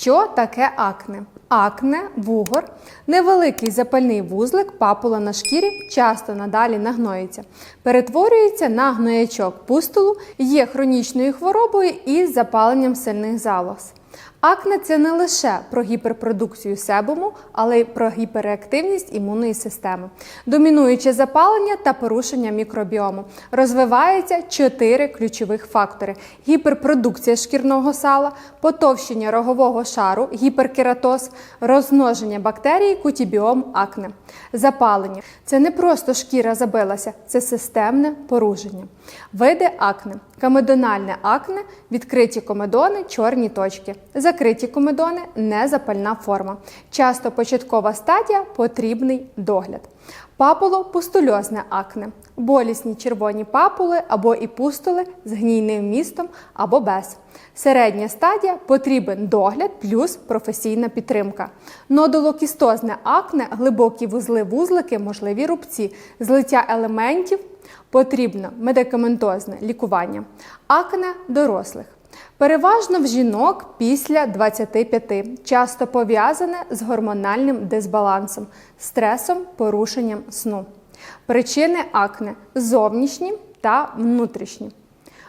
Що таке акне? Акне, вугор, невеликий запальний вузлик, папула на шкірі, часто надалі нагноїться. Перетворюється на гноячок пустулу, є хронічною хворобою і запаленням сильних залоз. Акне це не лише про гіперпродукцію себуму, але й про гіперреактивність імунної системи, домінуюче запалення та порушення мікробіому. Розвивається чотири ключових фактори: гіперпродукція шкірного сала, потовщення рогового шару, гіперкератоз, розмноження бактерій, кутібіом акне. Запалення це не просто шкіра забилася, це системне порушення. Види акне. Камедональне акне, відкриті комедони, чорні точки. Закриті комедони незапальна форма. Часто початкова стадія потрібний догляд. Папуло-пустульозне акне. Болісні червоні папули або і пустули з гнійним містом або без. Середня стадія потрібен догляд плюс професійна підтримка. Нодулокістозне акне, глибокі вузли-вузлики, можливі рубці, злиття елементів, потрібно медикаментозне лікування. Акне дорослих. Переважно в жінок після 25, часто пов'язане з гормональним дисбалансом, стресом, порушенням сну. Причини акне зовнішні та внутрішні.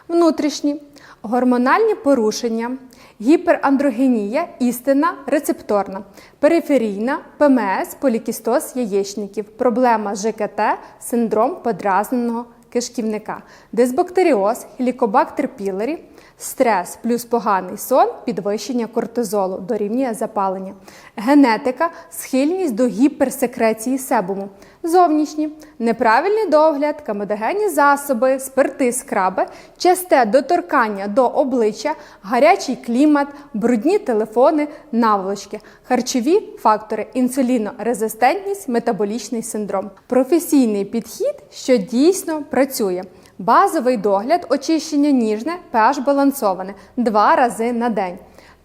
Внутрішні гормональні порушення, гіперандрогенія, істина рецепторна, периферійна, ПМС, полікістоз яєчників, проблема ЖКТ, синдром подразненого кишківника, дисбактеріоз, лікобактер пілері, стрес плюс поганий сон, підвищення кортизолу дорівнює запалення, генетика, схильність до гіперсекреції себуму, зовнішні, неправильний догляд, камедогенні засоби, спирти, скраби, часте доторкання до обличчя, гарячий клімат, брудні телефони, наволочки, харчові фактори, інсулінорезистентність, метаболічний синдром, професійний підхід, що дійсно працює. Базовий догляд, очищення ніжне, pH балансоване два рази на день.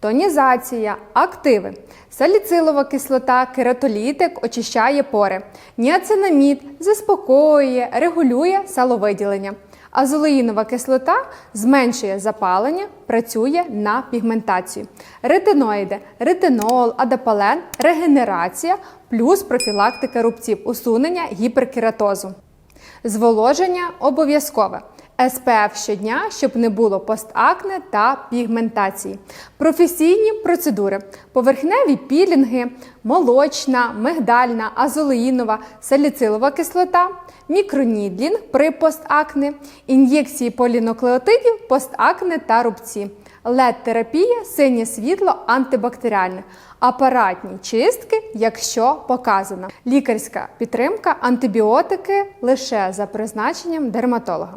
Тонізація, активи, саліцилова кислота, кератолітик очищає пори, ніацинамід заспокоює, регулює саловиділення. Азолеїнова кислота зменшує запалення, працює на пігментацію. Ретиноїди, ретинол, адапален, регенерація плюс профілактика рубців, усунення гіперкератозу. Зволоження обов'язкове. СПФ щодня, щоб не було постакне та пігментації. Професійні процедури: поверхневі пілінги, молочна, мигдальна, азолеїнова, саліцилова кислота, мікронідлінг при постакне, ін'єкції полінуклеотидів, постакне та рубці. ЛЕД-терапія, синє світло, антибактеріальне, апаратні чистки, якщо показано. Лікарська підтримка, антибіотики лише за призначенням дерматолога.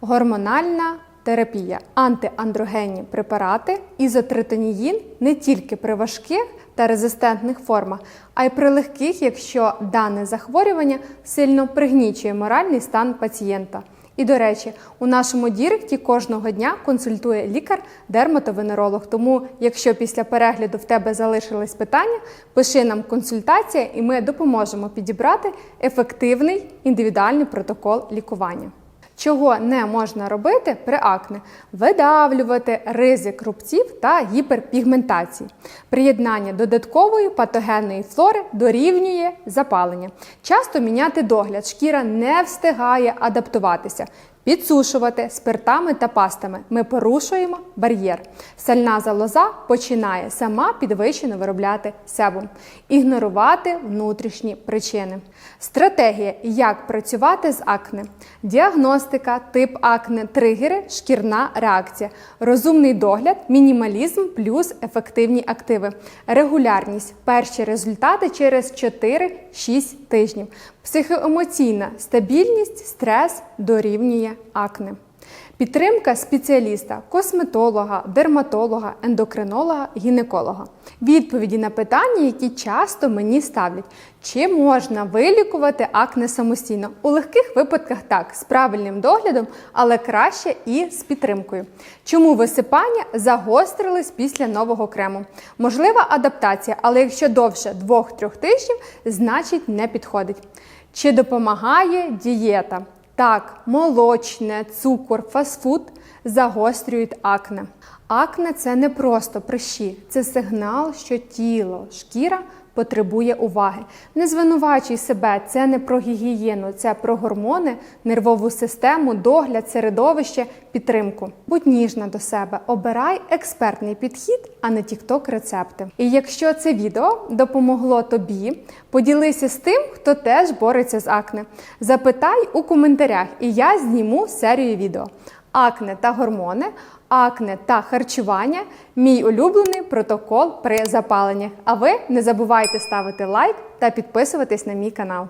Гормональна терапія, антиандрогенні препарати, ізотритоніїн не тільки при важких та резистентних формах, а й при легких, якщо дане захворювання сильно пригнічує моральний стан пацієнта. І, до речі, у нашому Діректі кожного дня консультує лікар-дерматовенеролог. Тому, якщо після перегляду в тебе залишились питання, пиши нам консультація, і ми допоможемо підібрати ефективний індивідуальний протокол лікування. Чого не можна робити при акне? Видавлювати ризик рубців та гіперпігментації. Приєднання додаткової патогенної флори дорівнює запалення. Часто міняти догляд, шкіра не встигає адаптуватися. Підсушувати спиртами та пастами ми порушуємо бар'єр. Сальна залоза починає сама підвищено виробляти себум, ігнорувати внутрішні причини. Стратегія, як працювати з акне, діагностика, тип акне, тригери, шкірна реакція, розумний догляд, мінімалізм плюс ефективні активи, регулярність, перші результати через 4-6 тижнів. Психоемоційна стабільність, стрес дорівнює акне. Підтримка спеціаліста, косметолога, дерматолога, ендокринолога, гінеколога. Відповіді на питання, які часто мені ставлять: чи можна вилікувати акне самостійно? У легких випадках так, з правильним доглядом, але краще і з підтримкою. Чому висипання загострились після нового крему? Можлива адаптація, але якщо довше 2-3 тижнів, значить не підходить. Чи допомагає дієта? Так, молочне, цукор, фастфуд загострюють акне. Акне це не просто прищі, це сигнал, що тіло, шкіра потребує уваги. Не звинувачуй себе, це не про гігієну, це про гормони, нервову систему, догляд, середовище, підтримку. Будь ніжна до себе, обирай експертний підхід, а не тікток рецепти. І якщо це відео допомогло тобі, поділися з тим, хто теж бореться з акне. Запитай у коментарях, і я зніму серію відео. Акне та гормони, акне та харчування мій улюблений протокол при запаленнях. А ви не забувайте ставити лайк та підписуватись на мій канал.